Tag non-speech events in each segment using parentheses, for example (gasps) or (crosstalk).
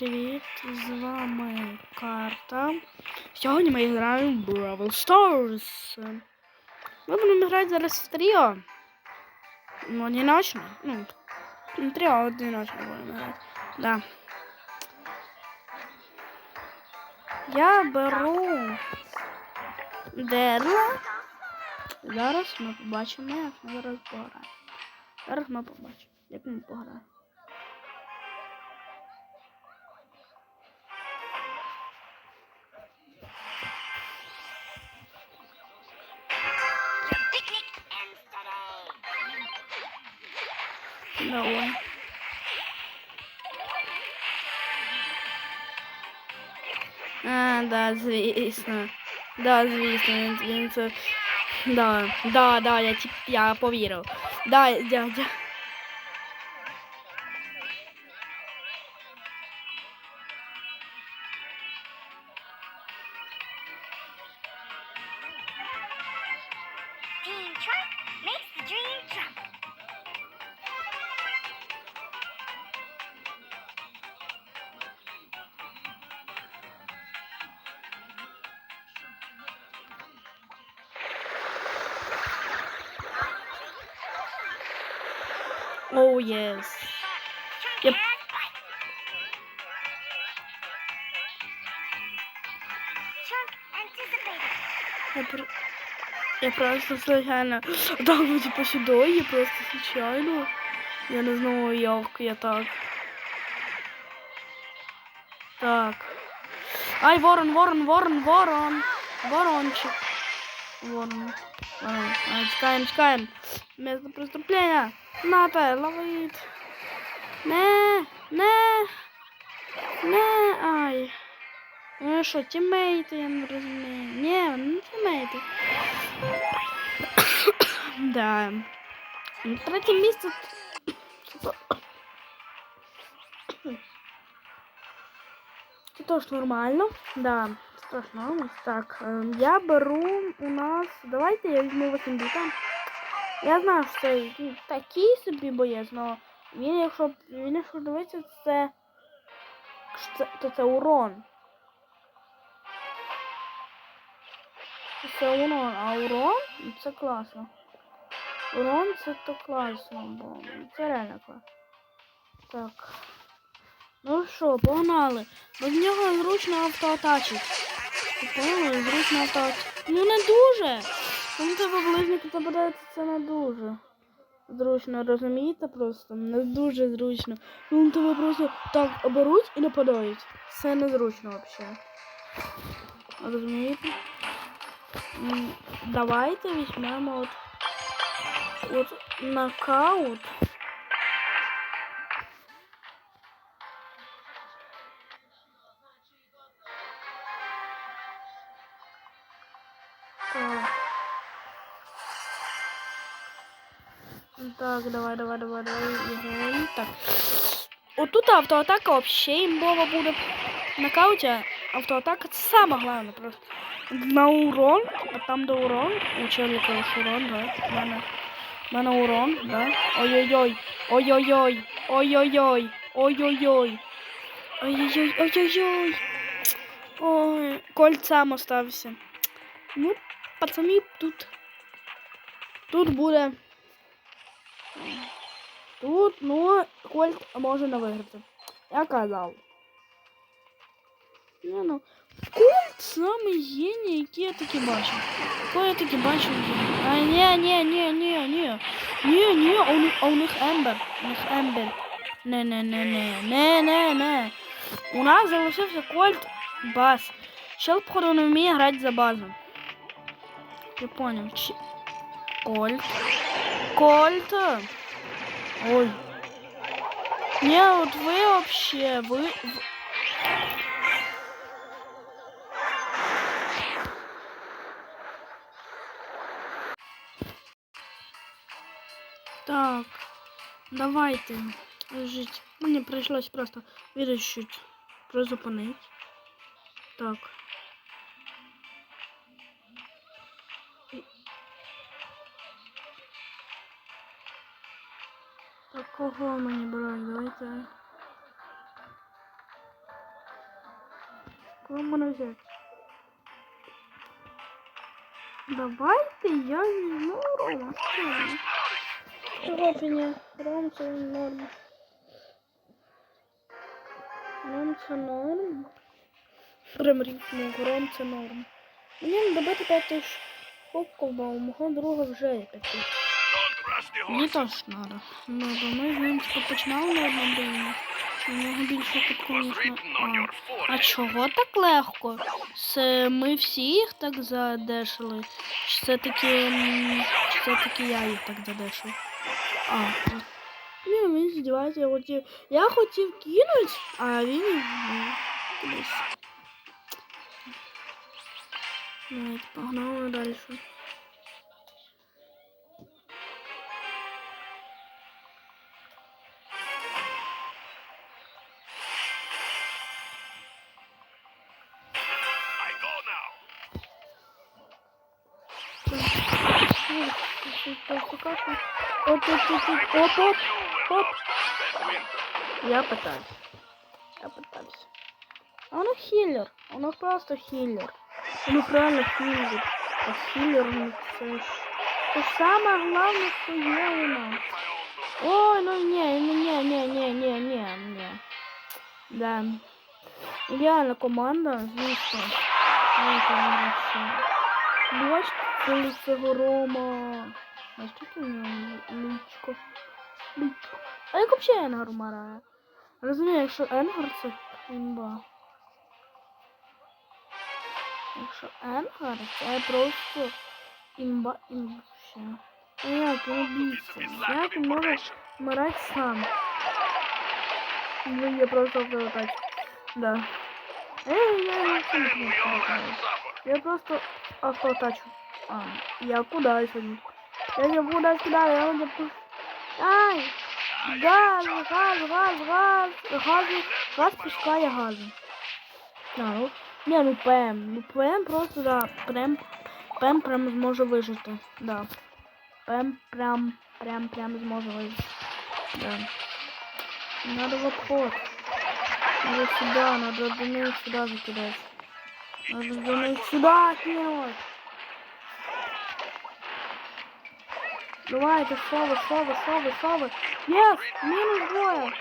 привіт! З вами карта. Сьогодні ми граємо в Brawl Stars. Ми будемо грати зараз в тріо. Ну, одиночно. Ну, не тріо, а одиночно будемо грати. Да. Я беру Дерла. Зараз ми побачимо, як ми зараз пограємо. Зараз ми побачимо, як ми пограємо. Давай. А, да, звісно. Да, звісно, він, він це. Да, да, да, я, я повірив. Да, дядя. Trunk makes Oh, yes. Yep. Я, про... я просто случайно. (gasps) Так, ну, типу, сюди, я просто случайно. Я не знаю, як я так. Так. Ай, ворон, ворон, ворон, ворон. Ворончик. Ворон. Ворон. Ай, чекаем, чекаем. Место преступления. Надо ловить. Не, не. Не, ай. Ну що, тімейти, я не розумію. Ні, не тімейти. (coughs) да. Ну, Третє місце. Це теж нормально. Да, це теж нормально. Так, ем, я беру у нас. Давайте я візьму 8 біта. Я знаю, що це такий собі боєць, але він, якщо він, якщо дивитися, це, це, то це урон. Це урон, а урон це класно. Урон це то класно, бо це реально класно. Так. Ну що, погнали. Без нього зручно автоатачить. Зручно автоатачить. Ну не дуже. Тому тебе близники попадається це не дуже. Зручно, розумієте просто? Не дуже зручно. Він тебе просто так оберуть і нападають. Це незручно взагалі. Розумієте? Давайте візьмемо от, от нокаут. Так, давай, давай, давай, давай. Іграємо. Так. Отут автоатака взагалі імбова буде. В нокауті автоатака це саме головне просто. На урон, а там де урон, у челіка ось урон, да. В мене, урон, да. Ой-ой-ой, ой-ой-ой, ой-ой-ой, ой-ой-ой. Ой-ой-ой, ой-ой-ой. Ой, кольт сам остався. Ну, пацани, тут. Тут буде. Тут, ну, кольт може не виграти. Я казав. Не, ну, кольт самий геній, який я таки бачив. Кого я таки геній. А, ні, ні, ні, ні, ні. Ні, ні, а у них, а у них Ембер. У них Ембер. Не, не, не, не, не, не, не. У нас залишився кольт бас. Чел, походу, не вміє грати за базу. Я понял. Кольт. Кольт. Ой. Не, вот вы вообще, вы... Так, давайте жить. Мені прийшлось просто вирішити призупинити. Так. Кого мені брати? Давайте. Кого мене взяти? Давайте я візьму Рома. Робиня. Ром це норм. Ром це норм. Прям рівно, Ром це норм. Мені добити 5 тисяч кубків, бо у мого друга вже є 5 тисяч. Мені теж надо. Ну, бо ми з ним типу, починали на одному рівні. У нього більше ніж. А. а чого так легко? Це ми всі їх так задешили? Чи це таки, це таки я їх так задешив? А. Ні, він здівається, я хотів. Я хотів кинути, а він ну, кудись. Давайте погнали далі. Оп, оп, оп, оп, оп, оп, оп. That win. Я пытаюсь. Я пытаюсь. А у них хиллер. У них просто хиллер. У них реально хиллер. А хиллер у них це ж... Це ж саме головне, що є у нас. Ой, ну не, ну не, не, не, не, не, не. Да. Ідеальна команда, звісно. Ой, конечно. Бачите, коли цього Рома. Знаєш, що нього личко? Личко. А як взагалі Енгар вмирає? Розумію, якщо Енгар це імба. Якщо Енгар, це просто імба імба. А як убійця? It's lack Як може вмирати сам? Ну, я просто автоатач. Да. Ей, я не. Я просто автоатачу. А, я куда сьогодні? Я не буду кидаю, я не пуш. Ай! Газ, газ, газ, газ, газ, газ пускає газу. Да, ну, не, ну ПМ, ну ПМ просто, да, прям, ПМ прям зможе вижити, да. ПМ прям, прям, прям зможе вижити, да. Надо в обход. Надо сюда, надо до сюда закидать. Надо до сюда кинуть. Давайте, що ви, що ви, що ви, що ви? Єс! Мінус двоє!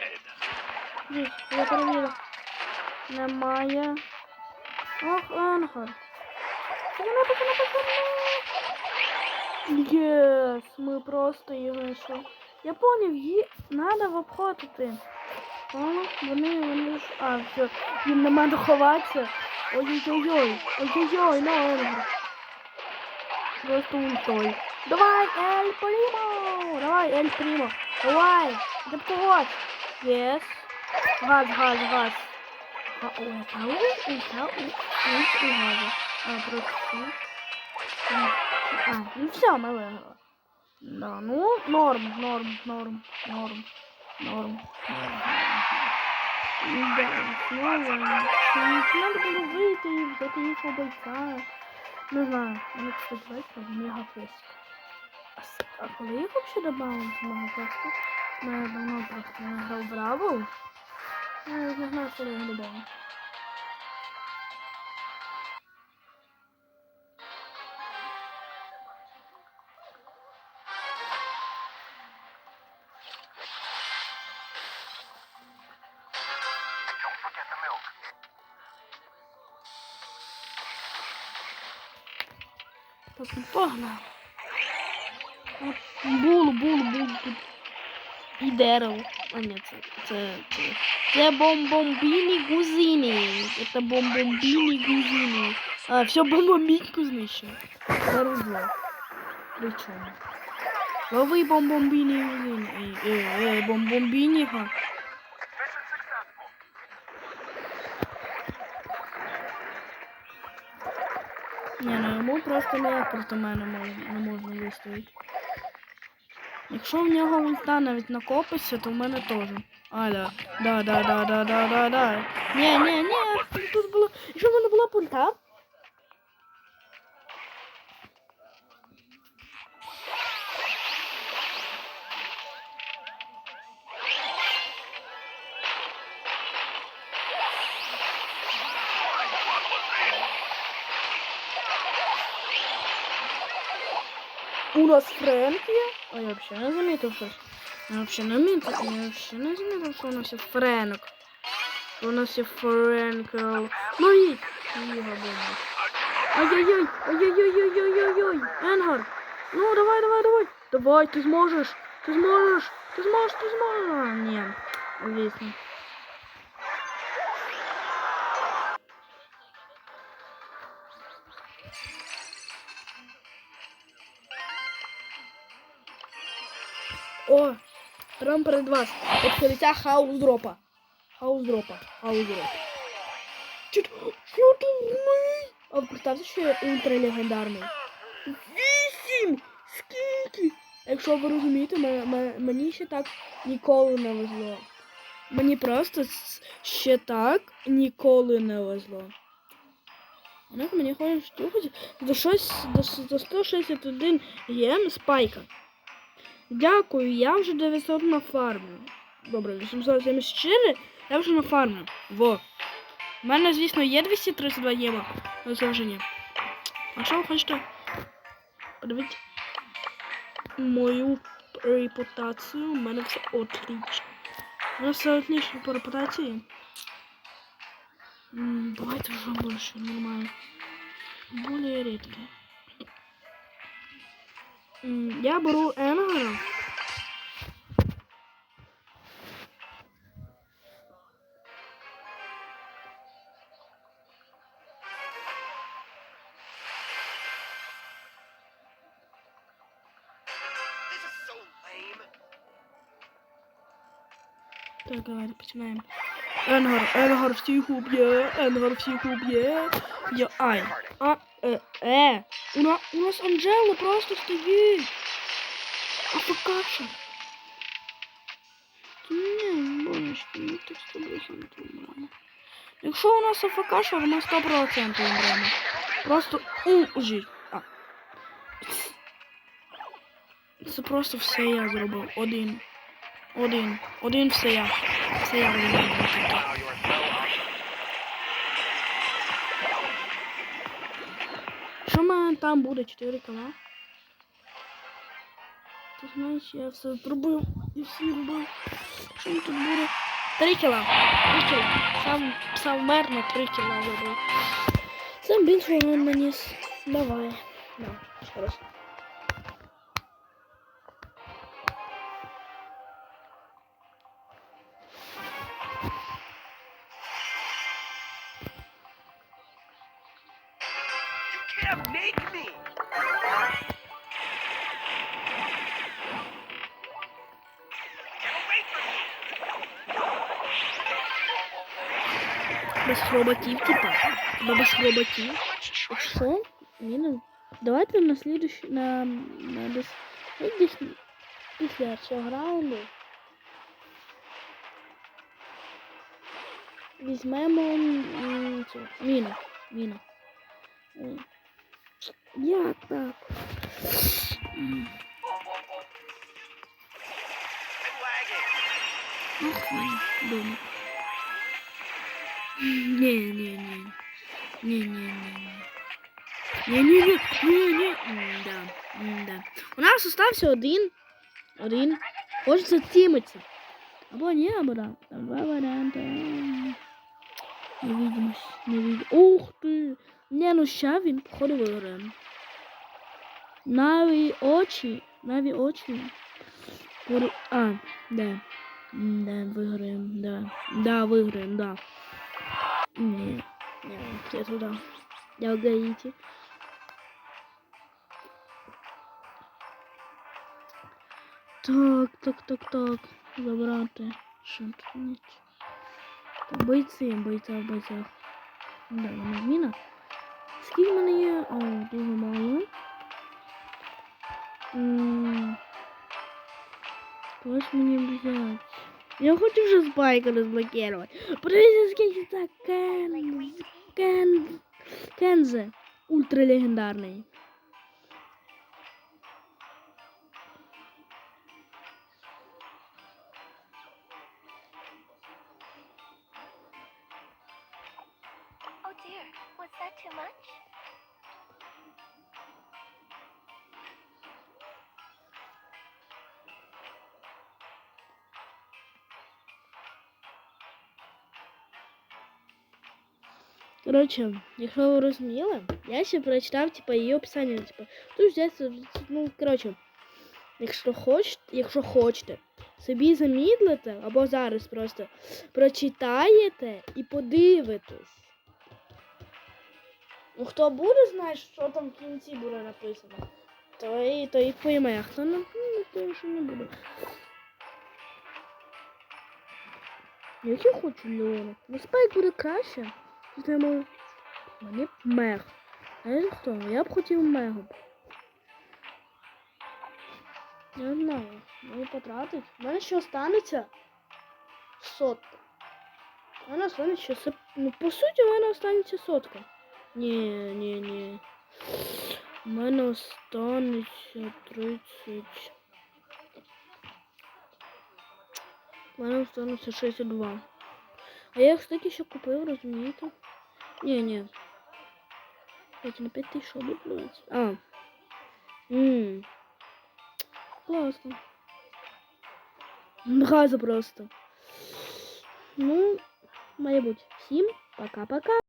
Десь, я перевірю. Немає. Ох, Енгар. Пацани, пацани, пацани! Єс! Ми просто їх знайшли. Я поняв, її надо в обход іти. О, вони, вони. А, все, їм нема де ховатися. Ой-ой-ой, ой-ой-ой, ну, Енгар. Просто ультой. Давай, Эль Примо! Давай, Эль Примо! Давай! Да погодь! Yes. Газ, газ, газ. А, ой, а ой, ой, а ой, ой, ой, газа. А, просто всё. М, А, ну все, мы выиграли. Да, ну, норм, норм, норм, норм, норм. Да, снова. Надо было выйти и взять іншого бойця. Не знаю, мені кстати, здається, мега фестик. А, с- а коли їх взагалі добавили в мега фестик? Ну, я давно просто не грав в Бравл. Я не знаю, коли їх добавили. Так, ну погнали. Булу, булу тут. І дерево. А ні, це, це, це. Це бомбомбіні гузини. Це бомбомбіні гузини. А, все бомбомбіньку знищив. Дорозло. Причому. Лови бомбомбіні гузини. Ей, ей, ей, бомбомбіні, га. Ні, ну йому просто ніяк проти мене не можна вистояти. Якщо в нього ульта навіть накопиться, то в мене теж. А, да. Да, да, да, да, да, да, да. Ні, ні, ні, тут було. Якщо в мене була пульта. Нас Френк є. А я взагалі не замітив щось. Я взагалі не замітив. Я взагалі не замітив, що у нас є Френк. У нас є Френкл. Ловіть! Його бомба. Ай-яй-яй! Ай-яй-яй-яй-яй-яй! Енгар! Ну, давай, давай, давай! Давай, ти зможеш! Ти зможеш! Ти зможеш, ти зможеш! А, ні. Звісно. Прямо перед вас. Відкриття хаус дропа. Хаус дропа. Хаус дропа. Чуть, що ти змий? А представте, що я ультралегендарний. Вісім! Скільки? Якщо ви розумієте, ме- ме- мені ще так ніколи не везло. Мені просто ще так ніколи не везло. Однак мені штукати до, до 161 ГМ спайка. Дякую, я вже 900 на фармі. Добре, 874, я вже на фармі. Во. У мене, звісно, є 232 єма, але це вже ні. Якщо ви хочете подивитися мою репутацію, у мене все отлично. У мене все отлично по репутації. Давайте вже більше, нормально. Более рідко. М, Я беру Енгара. This is so lame. Так, давайте починаємо. Енгар, Енгар всіх уб'є, Енгар всіх уб'є. Я, ай, а, е, е. У, на, у нас Анджела просто стоїть. А покажи. Ні, бонечки, ми так з тобою умремо. Якщо у нас АФК, ми 100% умремо. Просто ужіть. А. Це просто все я зробив. Один. Один. Один все я. Все я зробив. там буде 4 кіла? Ти знаєш, я все зробив. І все робив. Що тут буде? 3 кіла. 3 кіла. Сам, сам мер на 3 кіла зробив. Це більше він наніс. Давай. Да, ще раз. Can't make me. Без хроботів, типа. Або без хроботів. Що? Міну. Давайте на слідуючий, на, на десь, ну, десь після цього раунду візьмемо м, цю, міну. Міну. Е, Як так? М, I'm lagging. Ох, ви, дома. Ні, ні, ні. Ні, ні, ні, ні. Ні, ні, ні, ні, ні. М-да, м-да. У нас остався один. Один. Хочеться Тімоті. Або ні, або да. Там два варіанти. Не видимось. Не видимось. Ух ти. Ні, ну ща він, походу, виграє. Наві очі. Наві очі. Вир- А, да. Да, виграємо, да. Да, виграємо, да. Ні. Ні, я туди. Я Гаїті. Так, так, так, так. Забрати. Що тут ніч? Так, бойці, бойця в бойцях. Скільки в мене є? О, дуже мало. Взяти. Я хочу вже спайка розблокувати. Подивіться, скільки це Кен... Кен... Кензе. Ультралегендарний. that too much? Короче, якщо ви розуміли, я ще прочитав, типа, її описання, типа, тут взяти, ну, короче, якщо хочете, якщо хочете, собі замідлите, або зараз просто прочитаєте і подивитесь. Ну, хто буде знати, що там в кінці буде написано, то і, то і пойме, а хто не, то що не буде. Як я хочу Леона. Ну, спайк буде краще. Візьмемо. Мені б мег. Знаєте хто? Я б хотів мегу. Не знаю. Мені потратить. У мене ще останеться сотка. У мене останеться. Ну, по суті, у мене останеться сотка. Ні, ні, ні. У мене останеться 30. У мене останеться 62. А я, кстати, ще купив, розумієте? Ні, ні. Кстати, на 5 тисяч облюблюється. А. Ммм. Класно. Браза просто. Ну, має бути. Всім пока-пока.